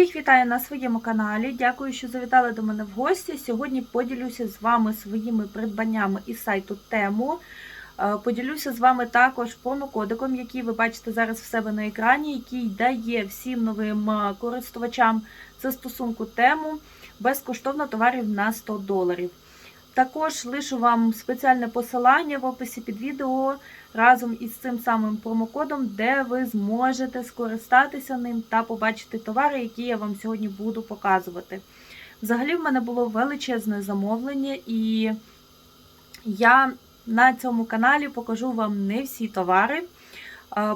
Всіх вітаю на своєму каналі. Дякую, що завітали до мене в гості. Сьогодні поділюся з вами своїми придбаннями із сайту Тему. Е, Поділюся з вами також промокодиком, який ви бачите зараз в себе на екрані, який дає всім новим е, користувачам застосунку Тему безкоштовно товарів на 100 доларів. Також лишу вам спеціальне посилання в описі під відео разом із цим самим промокодом, де ви зможете скористатися ним та побачити товари, які я вам сьогодні буду показувати. Взагалі, в мене було величезне замовлення, і я на цьому каналі покажу вам не всі товари.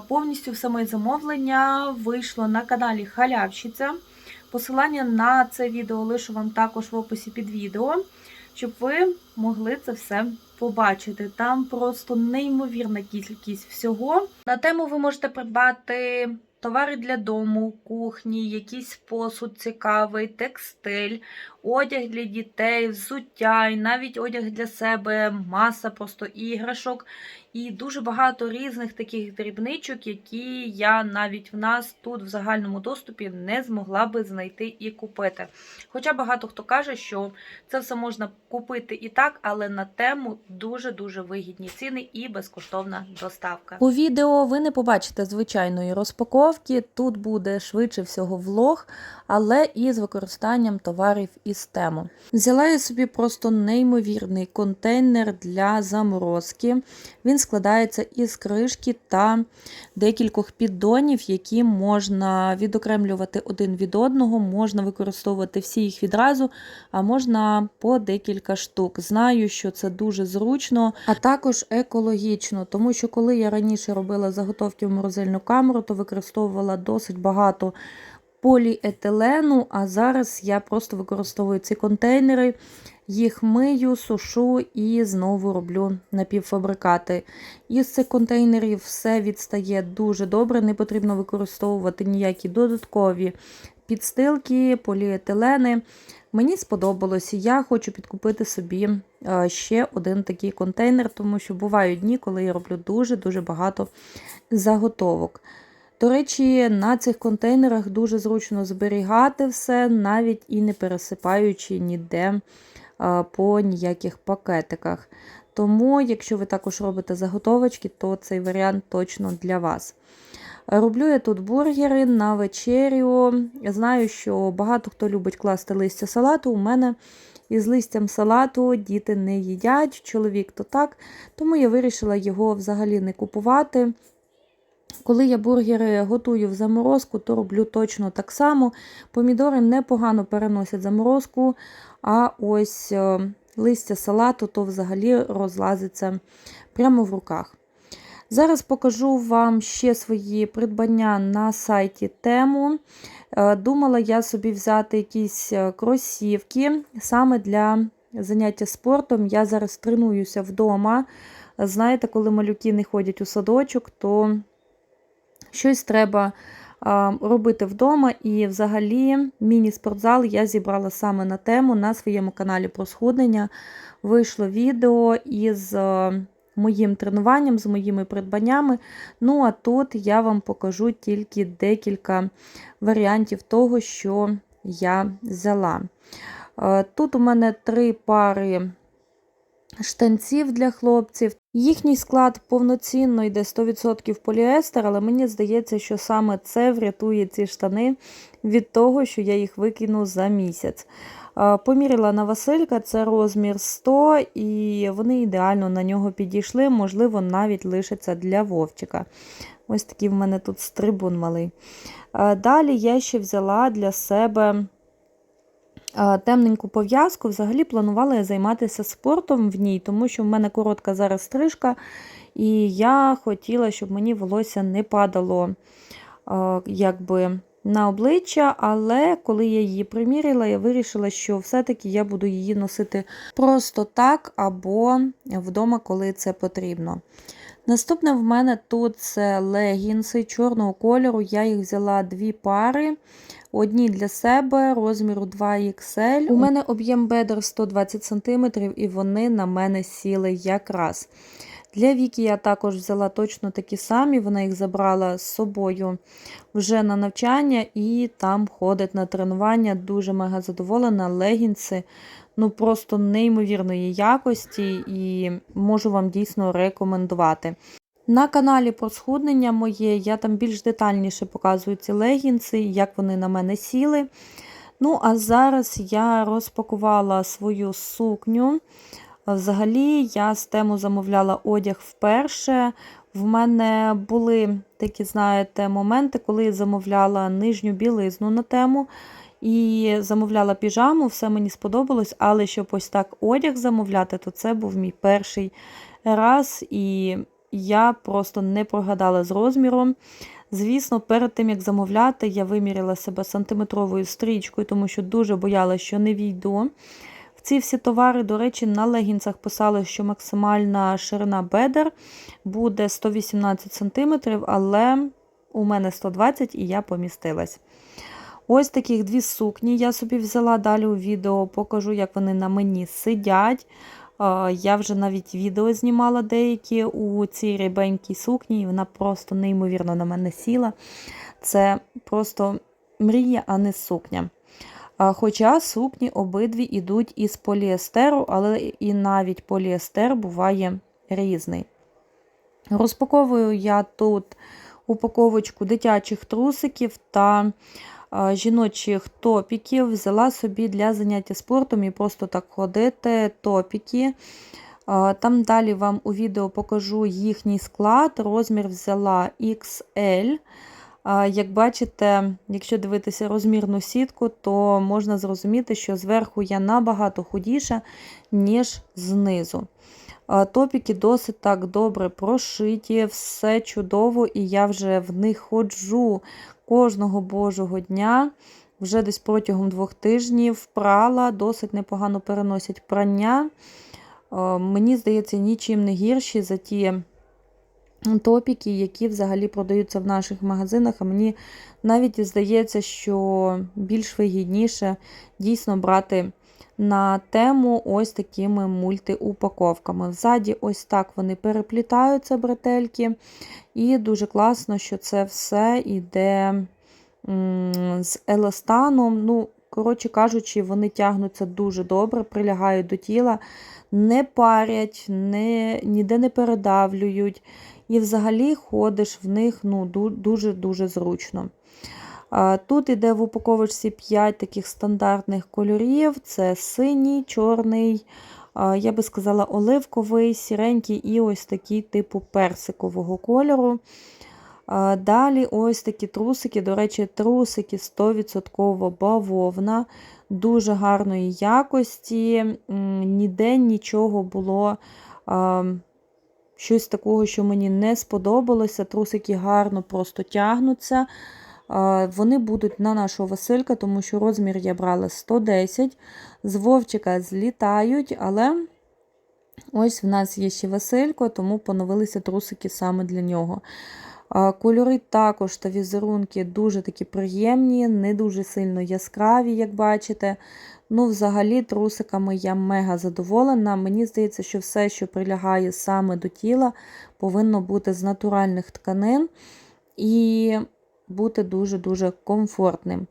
Повністю моє замовлення вийшло на каналі Халявщиця. Посилання на це відео лишу вам також в описі під відео, щоб ви могли це все побачити. Там просто неймовірна кількість всього. На тему ви можете придбати товари для дому, кухні, якийсь посуд цікавий, текстиль, одяг для дітей, взуття, і навіть одяг для себе, маса просто іграшок. І дуже багато різних таких дрібничок, які я навіть в нас тут в загальному доступі не змогла би знайти і купити. Хоча багато хто каже, що це все можна купити і так, але на тему дуже-дуже вигідні ціни і безкоштовна доставка. У відео ви не побачите звичайної розпаковки. Тут буде швидше всього влог, але і з використанням товарів із тему. Взяла я собі просто неймовірний контейнер для заморозки. Він складається із кришки та декількох піддонів, які можна відокремлювати один від одного, можна використовувати всі їх відразу, а можна по декілька штук. Знаю, що це дуже зручно, а також екологічно, тому що коли я раніше робила заготовки в морозильну камеру, то використовувала досить багато поліетилену, а зараз я просто використовую ці контейнери, їх мию, сушу і знову роблю напівфабрикати. Із цих контейнерів все відстає дуже добре, не потрібно використовувати ніякі додаткові підстилки, поліетилени. Мені сподобалося, я хочу підкупити собі е, ще один такий контейнер, тому що бувають дні, коли я роблю дуже-дуже багато заготовок. До речі, на цих контейнерах дуже зручно зберігати все, навіть і не пересипаючи ніде по ніяких пакетиках. Тому, якщо ви також робите заготовочки, то цей варіант точно для вас. Роблю я тут бургери на вечерю. Я знаю, що багато хто любить класти листя салату. У мене із листям салату діти не їдять, чоловік то так, тому я вирішила його взагалі не купувати. Коли я бургери готую в заморозку, то роблю точно так само. Помідори непогано переносять заморозку, а ось е, листя салату то взагалі розлазиться прямо в руках. Зараз покажу вам ще свої придбання на сайті Тему. Е, Думала я собі взяти якісь е, кросівки саме для заняття спортом. Я зараз тренуюся вдома. Знаєте, коли малюки не ходять у садочок, то щось треба робити вдома. І взагалі міні-спортзал я зібрала саме на тему на своєму каналі про схуднення. Вийшло відео із моїм тренуванням, з моїми придбаннями. Ну, а тут я вам покажу тільки декілька варіантів того, що я взяла. Тут у мене три пари штанців для хлопців. Їхній склад повноцінно йде 100% поліестер, але мені здається, що саме це врятує ці штани від того, що я їх викину за місяць. Поміряла на Василька, це розмір 100, і вони ідеально на нього підійшли, можливо, навіть лишаться для Вовчика. Ось такий в мене тут стрибун малий. Далі я ще взяла для себе темненьку пов'язку. Взагалі планувала я займатися спортом в ній, тому що в мене коротка зараз стрижка, і я хотіла, щоб мені волосся не падало якби, на обличчя, але коли я її приміряла, я вирішила, що все-таки я буду її носити просто так або вдома, коли це потрібно. Наступне в мене тут це легінси чорного кольору. Я їх взяла дві пари. Одні для себе розміру 2XL. У мене об'єм бедер 120 см, і вони на мене сіли якраз. Для Віки я також взяла точно такі самі, вона їх забрала з собою вже на навчання і там ходить на тренування. Дуже мега задоволена. Легінси ну просто неймовірної якості і можу вам дійсно рекомендувати. На каналі про схуднення моє я там більш детальніше показую ці легінси, як вони на мене сіли. Ну, а зараз я розпакувала свою сукню. Взагалі, я з тему замовляла одяг вперше. В мене були такі, знаєте, моменти, коли замовляла нижню білизну на тему і замовляла піжаму, все мені сподобалось, але щоб ось так одяг замовляти, то це був мій перший раз, і я просто не прогадала з розміром. Звісно, перед тим, як замовляти, я виміряла себе сантиметровою стрічкою, тому що дуже боялася, що не війду. В ці всі товари, до речі, на легінцях писали, що максимальна ширина бедер буде 118 см, але у мене 120 і я помістилась. Ось таких дві сукні я собі взяла далі у відео, покажу, як вони на мені сидять. Я вже навіть відео знімала деякі у цій рябенькій сукні, і вона просто неймовірно на мене сіла. Це просто мрія, а не сукня. Хоча сукні обидві йдуть із поліестеру, але і навіть поліестер буває різний. Розпаковую я тут упаковочку дитячих трусиків та жіночих топіків. Взяла собі для заняття спортом і просто так ходити топіки. Там далі вам у відео покажу їхній склад. Розмір взяла XL. Як бачите, якщо дивитися розмірну сітку, то можна зрозуміти, що зверху я набагато худіша, ніж знизу. Топіки досить так добре прошиті, все чудово, і я вже в них ходжу кожного божого дня. Вже десь протягом двох тижнів прала, досить непогано переносять прання. Мені здається, нічим не гірші за ті топіки, які взагалі продаються в наших магазинах. А мені навіть здається, що більш вигідніше дійсно брати на тему ось такими мультиупаковками. Взаді, ось так вони переплітаються, бретельки. І дуже класно, що це все йде з еластаном. Ну, коротше кажучи, вони тягнуться дуже добре, прилягають до тіла, не парять, не, ніде не передавлюють. І взагалі ходиш в них ну, дуже-дуже зручно. Тут іде в упаковочці 5 таких стандартних кольорів: це синій, чорний, я би сказала, оливковий, сіренький і ось такий типу персикового кольору. Далі ось такі трусики, до речі, трусики 100% бавовна, дуже гарної якості, ніде нічого було. Щось такого, що мені не сподобалося. Трусики гарно просто тягнуться. Вони будуть на нашого Василька, тому що розмір я брала 110. З Вовчика злітають, але ось в нас є ще Василько, тому поновилися трусики саме для нього. Кольори також та візерунки дуже такі приємні, не дуже сильно яскраві, як бачите. Ну, взагалі, трусиками я мега задоволена. Мені здається, що все, що прилягає саме до тіла, повинно бути з натуральних тканин. І бути дуже-дуже комфортним.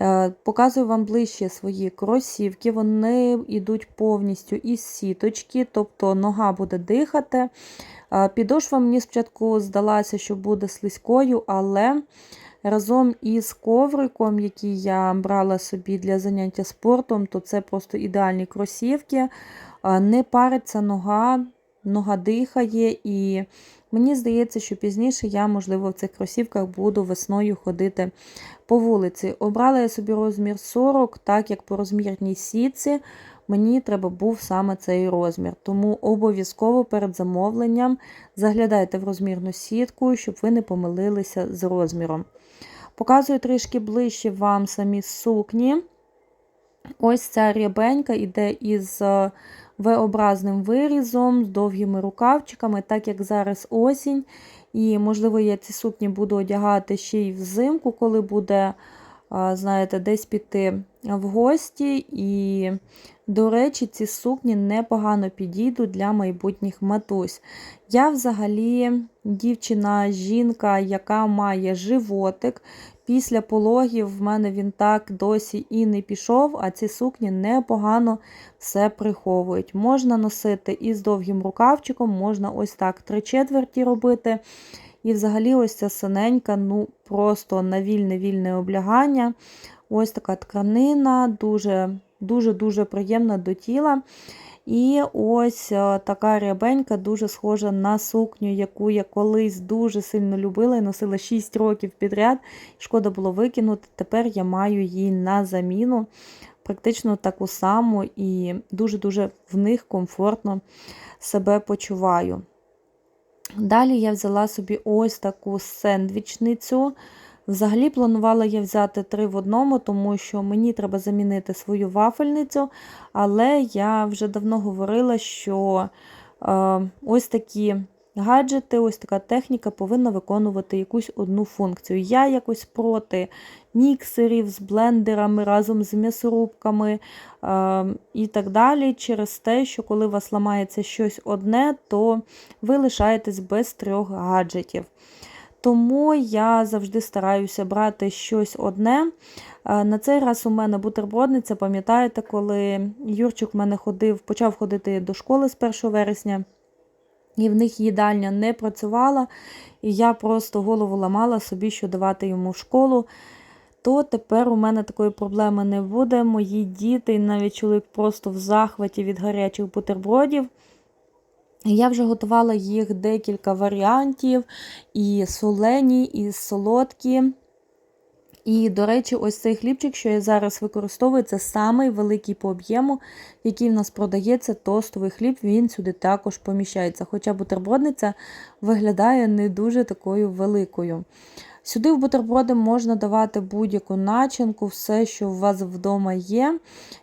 Е, показую вам ближче свої кросівки, вони йдуть повністю із сіточки, тобто нога буде дихати. Е, підошва мені спочатку здалася, що буде слизькою, але разом із ковриком, який я брала собі для заняття спортом, то це просто ідеальні кросівки. Е, не париться нога, нога дихає і Мені здається, що пізніше я, можливо, в цих кросівках буду весною ходити по вулиці. Обрала я собі розмір 40, так як по розмірній сітці мені треба був саме цей розмір. Тому обов'язково перед замовленням заглядайте в розмірну сітку, щоб ви не помилилися з розміром. Показую трішки ближче вам самі сукні. Ось ця рябенька йде із V-образним вирізом, з довгими рукавчиками, так як зараз осінь. І, можливо, я ці сукні буду одягати ще й взимку, коли буде, знаєте, десь піти в гості. І До речі, ці сукні непогано підійдуть для майбутніх матусь. Я взагалі дівчина, жінка, яка має животик. Після пологів в мене він так досі і не пішов, а ці сукні непогано все приховують. Можна носити і з довгим рукавчиком, можна ось так три четверті робити. І взагалі ось ця синенька, ну просто на вільне-вільне облягання. Ось така тканина, дуже дуже-дуже приємна до тіла. І ось е, така рябенька, дуже схожа на сукню, яку я колись дуже сильно любила і носила 6 років підряд. Шкода було викинути. Тепер я маю її на заміну, практично таку саму, і дуже-дуже в них комфортно себе почуваю. Далі я взяла собі ось таку сендвічницю. Взагалі планувала я взяти три в одному, тому що мені треба замінити свою вафельницю, але я вже давно говорила, що е, ось такі гаджети, ось така техніка повинна виконувати якусь одну функцію. Я якось проти міксерів з блендерами разом з м'ясорубками е, і так далі, через те, що коли у вас ламається щось одне, то ви лишаєтесь без трьох гаджетів. Тому я завжди стараюся брати щось одне. Е, На цей раз у мене бутербродниця, пам'ятаєте, коли Юрчик в мене ходив, почав ходити до школи з 1 вересня, і в них їдальня не працювала, і я просто голову ламала собі, що давати йому в школу. То тепер у мене такої проблеми не буде. Мої діти навіть чоловік просто в захваті від гарячих бутербродів. Я вже готувала їх декілька варіантів, і солені, і солодкі. І, до речі, ось цей хлібчик, що я зараз використовую, це самий великий по об'єму, який в нас продається тостовий хліб, він сюди також поміщається. Хоча бутербродниця виглядає не дуже такою великою. Сюди в бутерброди можна давати будь-яку начинку, все, що у вас вдома є.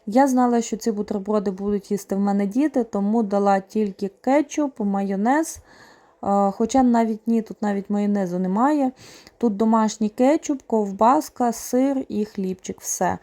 Я знала, що ці бутерброди будуть їсти в мене діти, тому дала тільки кетчуп, майонез. Е, Хоча навіть ні, тут навіть майонезу немає. Тут домашній кетчуп, ковбаска, сир і хлібчик. Все.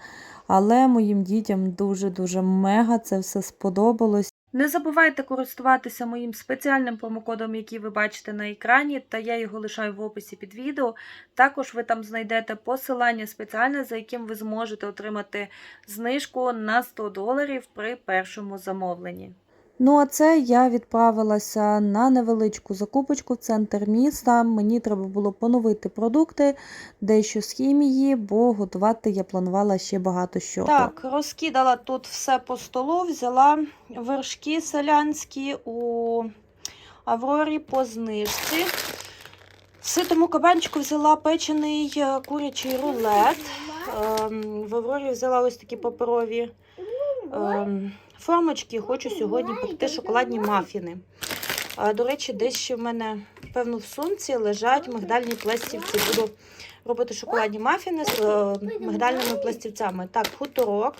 Але моїм дітям дуже-дуже мега це все сподобалось. Не забувайте користуватися моїм спеціальним промокодом, який ви бачите на екрані, та я його лишаю в описі під відео. Також ви там знайдете посилання спеціальне, за яким ви зможете отримати знижку на 100 доларів при першому замовленні. Ну, а це я відправилася на невеличку закупочку в центр міста. Мені треба було поновити продукти, дещо з хімії, бо готувати я планувала ще багато що. Так, розкидала тут все по столу, взяла вершки селянські у Аврорі по знижці. Ситому кабанчику взяла печений е, курячий рулет. Ем, В Аврорі взяла ось такі паперові ем, формочки. Хочу сьогодні пекти шоколадні мафіни. До речі, десь ще в мене, певно, в сумці лежать мигдальні пластівці. Буду робити шоколадні мафіни з е, мигдальними пластівцями. Так, хуторок,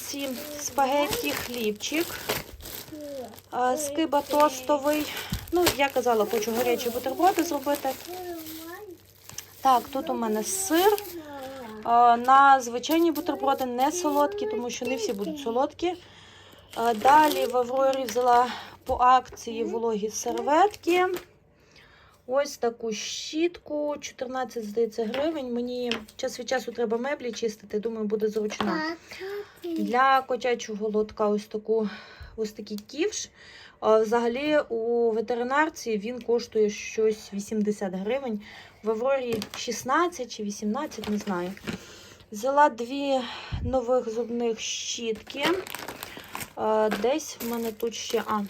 ці спагетті, хлібчик, скиба тостовий. Ну, я казала, хочу гарячі бутерброди зробити. Так, тут у мене сир. На звичайні бутерброди не солодкі, тому що не всі будуть солодкі. Далі в Аврорі взяла по акції вологі серветки. Ось таку щітку, 14, здається, гривень. Мені час від часу треба меблі чистити, думаю, буде зручно. Для котячого лотка ось таку ось такий ківш. Взагалі у ветеринарці він коштує щось 80 гривень. В Аврорі 16 чи 18, не знаю. Взяла дві нових зубних щітки. Десь в мене тут ще. А,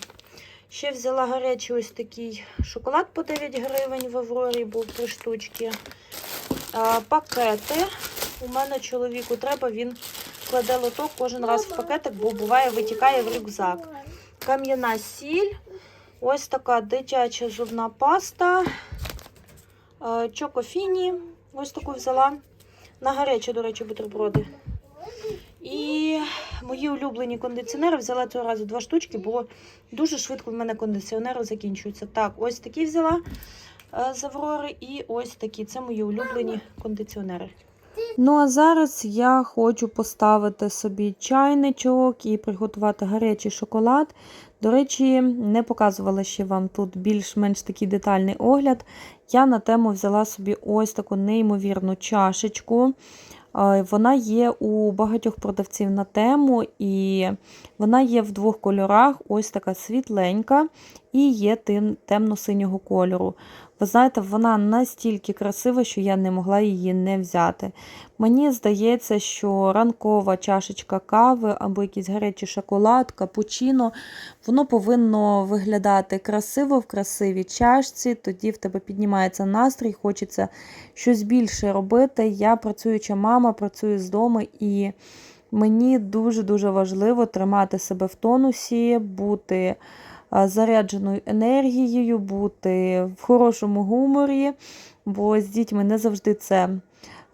ще взяла гарячий ось такий шоколад по 9 гривень в Аврорі, був три штучки. Пакети. У мене чоловіку треба, він кладе лоток кожен раз в пакетик, бо буває витікає в рюкзак. Кам'яна сіль. Ось така дитяча зубна паста. Е, Чокофіні. Ось таку взяла. На гарячі, до речі, бутерброди. І мої улюблені кондиціонери взяла цього разу два штучки, бо дуже швидко в мене кондиціонери закінчуються. Так, ось такі взяла е, з Аврори і ось такі. Це мої улюблені кондиціонери. Ну а зараз я хочу поставити собі чайничок і приготувати гарячий шоколад. До речі, не показувала ще вам тут більш-менш такий детальний огляд. Я на тему взяла собі ось таку неймовірну чашечку. Вона є у багатьох продавців на тему, і вона є в двох кольорах: ось така світленька і є темно-синього кольору. Ви знаєте, вона настільки красива, що я не могла її не взяти. Мені здається, що ранкова чашечка кави або якийсь гарячий шоколад, капучино, воно повинно виглядати красиво в красивій чашці, тоді в тебе піднімається настрій, хочеться щось більше робити. Я працююча мама, працюю з дому і мені дуже-дуже важливо тримати себе в тонусі, бути зарядженою енергією, бути в хорошому гуморі, бо з дітьми не завжди це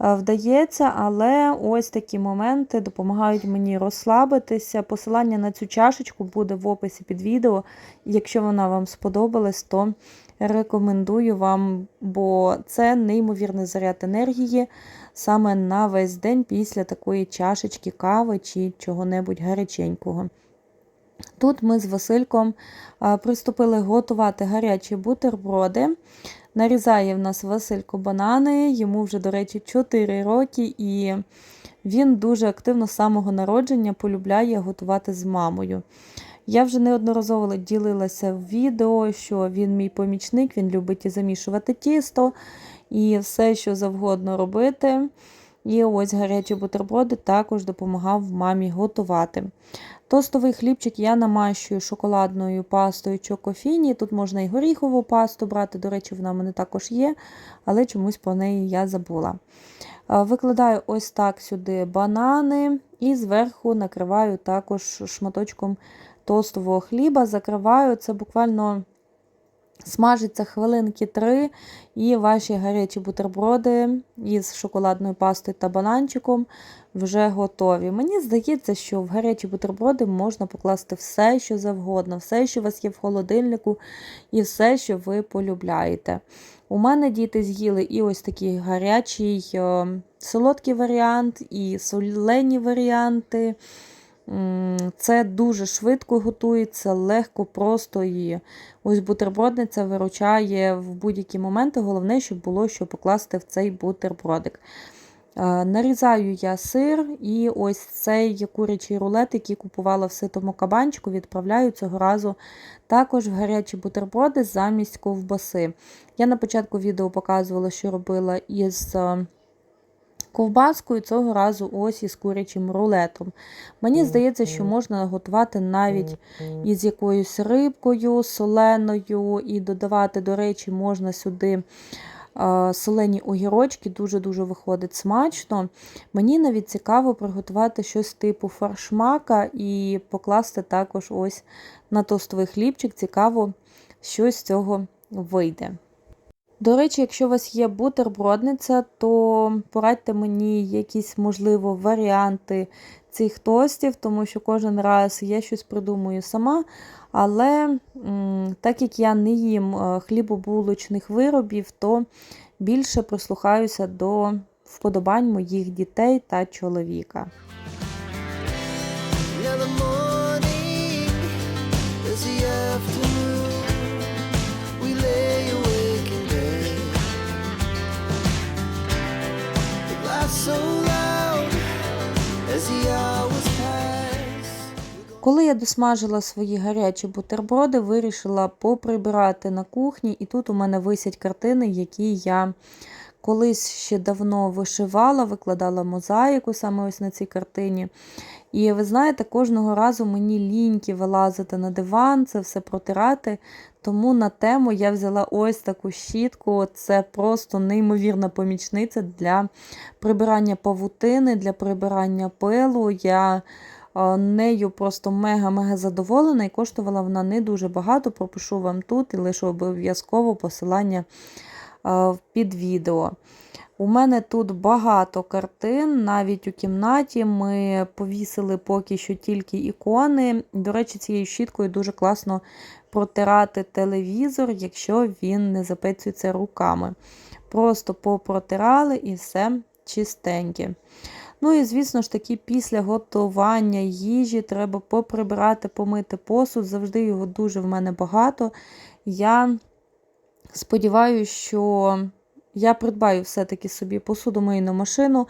вдається, але ось такі моменти допомагають мені розслабитися. Посилання на цю чашечку буде в описі під відео. Якщо вона вам сподобалась, то рекомендую вам, бо це неймовірний заряд енергії саме на весь день після такої чашечки кави чи чого-небудь гаряченького. Тут ми з Васильком приступили готувати гарячі бутерброди. Нарізає в нас Василько банани, йому вже, до речі, 4 роки, і він дуже активно з самого народження полюбляє готувати з мамою. Я вже неодноразово ділилася в відео, що він мій помічник, він любить і замішувати тісто і все, що завгодно робити. І ось гарячі бутерброди також допомагав мамі готувати. Тостовий хлібчик я намащую шоколадною пастою чокофіні. Тут можна і горіхову пасту брати, до речі, вона в мене також є, але чомусь про неї я забула. Е, Викладаю ось так сюди банани і зверху накриваю також шматочком тостового хліба. Закриваю це буквально смажиться хвилинки три, і ваші гарячі бутерброди із шоколадною пастою та бананчиком вже готові. Мені здається, що в гарячі бутерброди можна покласти все, що завгодно, все, що у вас є в холодильнику, і все, що ви полюбляєте. У мене діти з'їли і ось такий гарячий е, солодкий варіант, і солені варіанти. Це дуже швидко готується, легко, просто і ось бутербродниця виручає в будь-які моменти. Головне, щоб було що покласти в цей бутербродик. Е, Нарізаю я сир і ось цей курячий рулет, який купувала в ситому кабанчику, відправляю цього разу також в гарячі бутерброди замість ковбаси. Я на початку відео показувала, що робила із е, ковбаскою, цього разу ось із курячим рулетом. Мені здається, що можна готувати навіть із якоюсь рибкою соленою, і додавати, до речі, можна сюди солені огірочки, дуже-дуже виходить смачно. Мені навіть цікаво приготувати щось типу фаршмака і покласти також ось на тостовий хлібчик. Цікаво, що з цього вийде. До речі, якщо у вас є бутербродниця, то порадьте мені якісь, можливо, варіанти цих тостів, тому що кожен раз я щось придумую сама. Але так як я не їм е, хлібобулочних виробів, то більше прислухаюся до вподобань моїх дітей та чоловіка. Morning the afternoon. Коли я досмажила свої гарячі бутерброди, вирішила поприбирати на кухні, і тут у мене висять картини, які я колись ще давно вишивала, викладала мозаїку саме ось на цій картині. І ви знаєте, кожного разу мені ліньки вилазити на диван, це все протирати. Тому на тему я взяла ось таку щітку. Це просто неймовірна помічниця для прибирання павутини, для прибирання пилу. Я е, нею просто мега-мега задоволена і коштувала вона не дуже багато. Пропишу вам тут і лише обов'язково посилання під відео. У мене тут багато картин, навіть у кімнаті ми повісили поки що тільки ікони. До речі, цією щіткою дуже класно протирати телевізор, якщо він не запецюється руками. Просто попротирали і все чистенькі. Ну і, звісно ж таки, після готування їжі треба поприбирати, помити посуд. Завжди його дуже в мене багато. Я сподіваюся, що я придбаю все-таки собі посудомийну машину,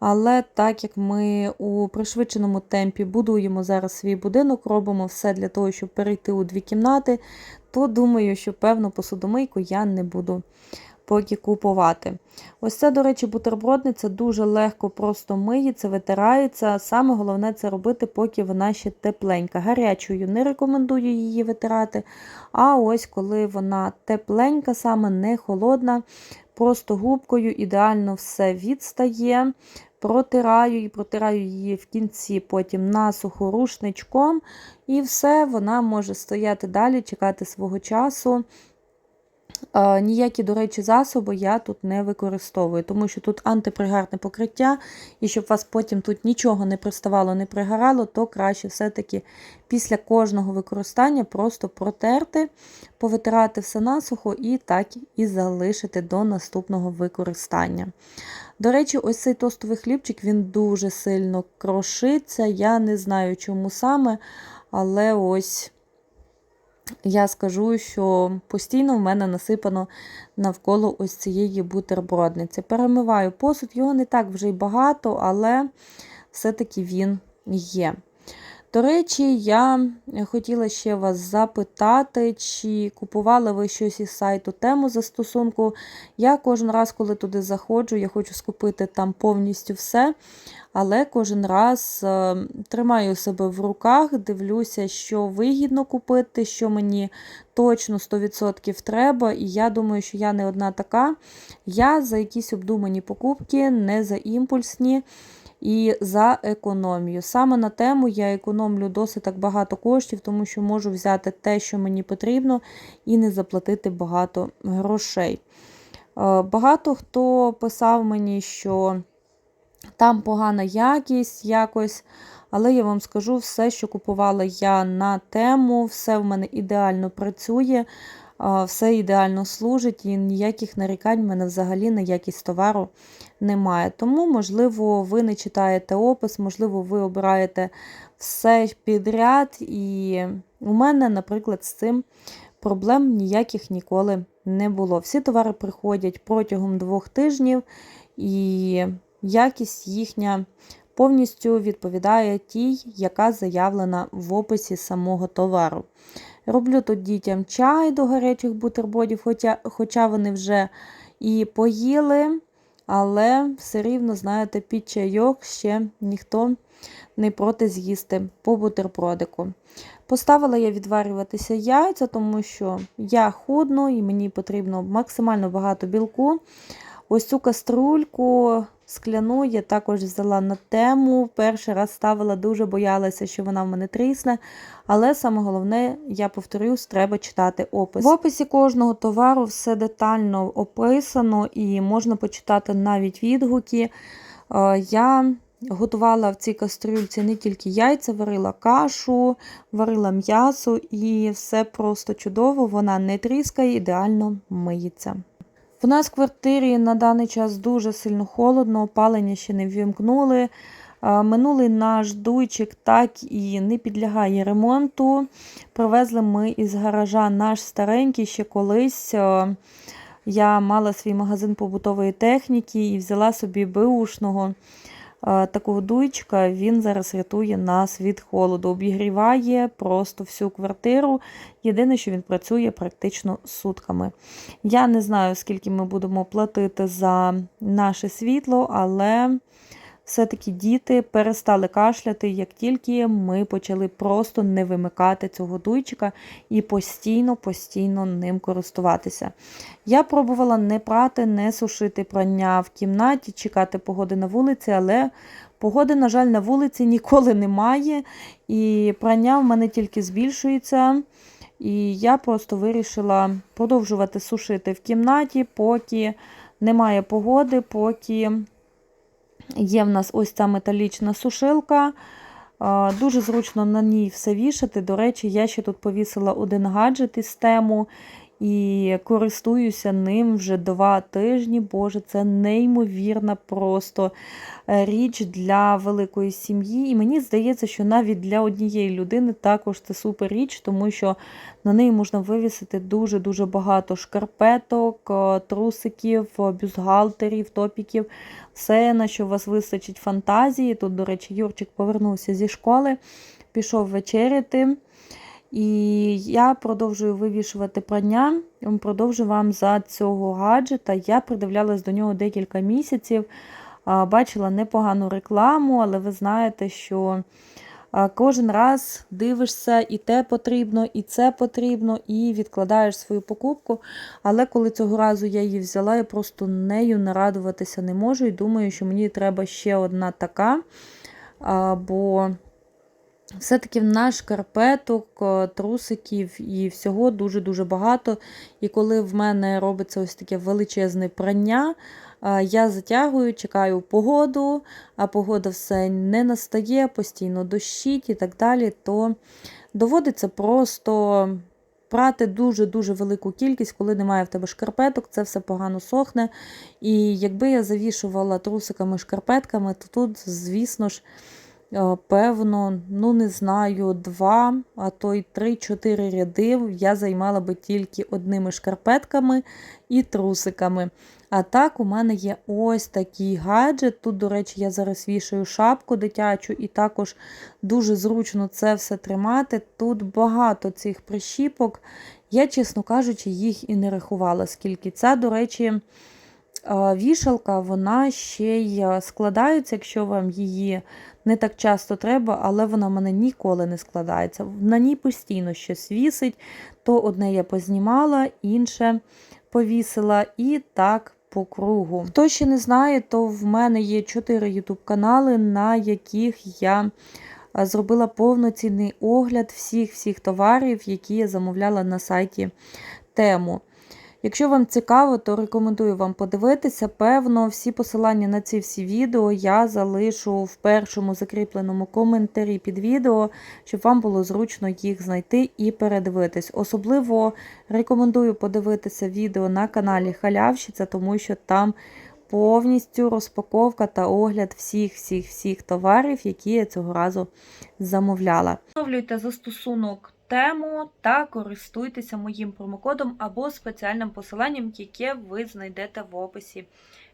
але так як ми у пришвидшеному темпі будуємо зараз свій будинок, робимо все для того, щоб перейти у дві кімнати, то думаю, що певну посудомийку я не буду поки купувати. Ось це, до речі, бутербродниця дуже легко просто миється, витирається. Саме головне це робити, поки вона ще тепленька. Гарячою не рекомендую її витирати. А ось коли вона тепленька, саме не холодна, просто губкою ідеально все відстає. Протираю і протираю її в кінці, потім насухо рушничком, і все, вона може стояти далі, чекати свого часу. Ніякі, до речі, засоби я тут не використовую, тому що тут антипригарне покриття, і щоб вас потім тут нічого не приставало, не пригорало, то краще все-таки після кожного використання просто протерти, повитирати все насухо і так і залишити до наступного використання. До речі, ось цей тостовий хлібчик він дуже сильно крошиться. Я не знаю, чому саме, але ось я скажу, що постійно в мене насипано навколо ось цієї бутербродниці. Перемиваю посуд, його не так вже й багато, але все-таки він є. До речі, я хотіла ще вас запитати, чи купували ви щось із сайту тему застосунку. Я кожен раз, коли туди заходжу, я хочу скупити там повністю все. Але кожен раз е, тримаю себе в руках, дивлюся, що вигідно купити, що мені точно 100% треба. І я думаю, що я не одна така. Я за якісь обдумані покупки, не за імпульсні і за економію. Саме на тему я економлю досить так багато коштів, тому що можу взяти те, що мені потрібно, і не заплатити багато грошей. Е, Багато хто писав мені, що там погана якість якось. Але я вам скажу, все, що купувала я на тему, все в мене ідеально працює, все ідеально служить, і ніяких нарікань в мене взагалі на якість товару немає. Тому, можливо, ви не читаєте опис, можливо, ви обираєте все підряд. І у мене, наприклад, з цим проблем ніяких ніколи не було. Всі товари приходять протягом двох тижнів, і якість їхня повністю відповідає тій, яка заявлена в описі самого товару. Роблю тут дітям чай до гарячих бутербродів, хоча, хоча вони вже і поїли, але все рівно, знаєте, під чайок ще ніхто не проти з'їсти по бутербродику. Поставила я відварюватися яйця, тому що я худну і мені потрібно максимально багато білку. Ось цю каструльку скляну я також взяла на тему. Перший раз ставила, дуже боялася, що вона в мене трісне. Але саме головне, я повторюсь, треба читати опис. В описі кожного товару все детально описано і можна почитати навіть відгуки. Е, Я готувала в цій кастрюльці не тільки яйця, варила кашу, варила м'ясо і все просто чудово, вона не тріскає, ідеально миється. В нас в квартирі на даний час дуже сильно холодно, опалення ще не ввімкнули. Минулий наш дуйчик так і не підлягає ремонту. Привезли ми із гаража наш старенький ще колись. Я мала свій магазин побутової техніки і взяла собі беушного такого дуйчика. Він зараз рятує нас від холоду, обігріває просто всю квартиру. Єдине, що він працює практично сутками. Я не знаю, скільки ми будемо платити за наше світло, але все-таки діти перестали кашляти, як тільки ми почали просто не вимикати цього дуйчика і постійно-постійно ним користуватися. Я пробувала не прати, не сушити прання в кімнаті, чекати погоди на вулиці, але погоди, на жаль, на вулиці ніколи немає, і прання в мене тільки збільшується. І я просто вирішила продовжувати сушити в кімнаті, поки немає погоди, поки є в нас ось ця металічна сушилка. Дуже зручно на ній все вішати. До речі, я ще тут повісила один гаджет із тему. І користуюся ним вже два тижні. Боже, це неймовірна просто е, річ для великої сім'ї. І мені здається, що навіть для однієї людини також це супер річ, тому що на неї можна вивісити дуже-дуже багато шкарпеток, е, трусиків, е, бюстгальтерів, топіків. Все, на що у вас вистачить фантазії. Тут, до речі, Юрчик повернувся зі школи, пішов вечеряти. І я продовжую вивішувати прання. Продовжую вам за цього гаджета. Я придивлялась до нього декілька місяців, бачила непогану рекламу, але ви знаєте, що кожен раз дивишся, і те потрібно, і це потрібно, і відкладаєш свою покупку. Але коли цього разу я її взяла, я просто нею нарадуватися не можу. І думаю, що мені треба ще одна така. Бо все-таки в нас шкарпеток, е, трусиків і всього дуже-дуже багато. І коли в мене робиться ось таке величезне прання, е, я затягую, чекаю погоду, а погода все не настає, постійно дощить і так далі, то доводиться просто прати дуже-дуже велику кількість, коли немає в тебе шкарпеток, це все погано сохне. І якби я завішувала трусиками шкарпетками, то тут, звісно ж, Певно, ну не знаю, два, а то й три-чотири ряди я займала би тільки одними шкарпетками і трусиками. А так, у мене є ось такий гаджет. Тут, до речі, я зараз вішаю шапку дитячу, і також дуже зручно це все тримати. Тут багато цих прищіпок. Я, чесно кажучи, їх і не рахувала, скільки це, до речі. е, Вішалка, вона ще й е, складається, якщо вам її не так часто треба, але вона в мене ніколи не складається. На ній постійно щось вісить, то одне я познімала, інше повісила і так по кругу. Хто ще не знає, то в мене є 4 YouTube канали, на яких я зробила повноцінний огляд всіх-всіх товарів, які я замовляла на сайті тему. Якщо вам цікаво, то рекомендую вам подивитися. Певно, всі посилання на ці всі відео я залишу в першому закріпленому коментарі під відео, щоб вам було зручно їх знайти і передивитись. Особливо рекомендую подивитися відео на каналі Халявщиця, тому що там повністю розпаковка та огляд всіх-всіх-всіх товарів, які я цього разу замовляла. Встановлюйте застосунок тему та користуйтеся моїм промокодом або спеціальним посиланням, яке ви знайдете в описі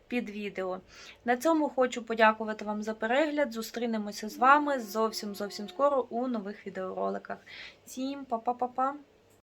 під відео. На цьому хочу подякувати вам за перегляд. Зустрінемося з вами зовсім зовсім скоро у нових відеороликах. Всім па-па-па-па!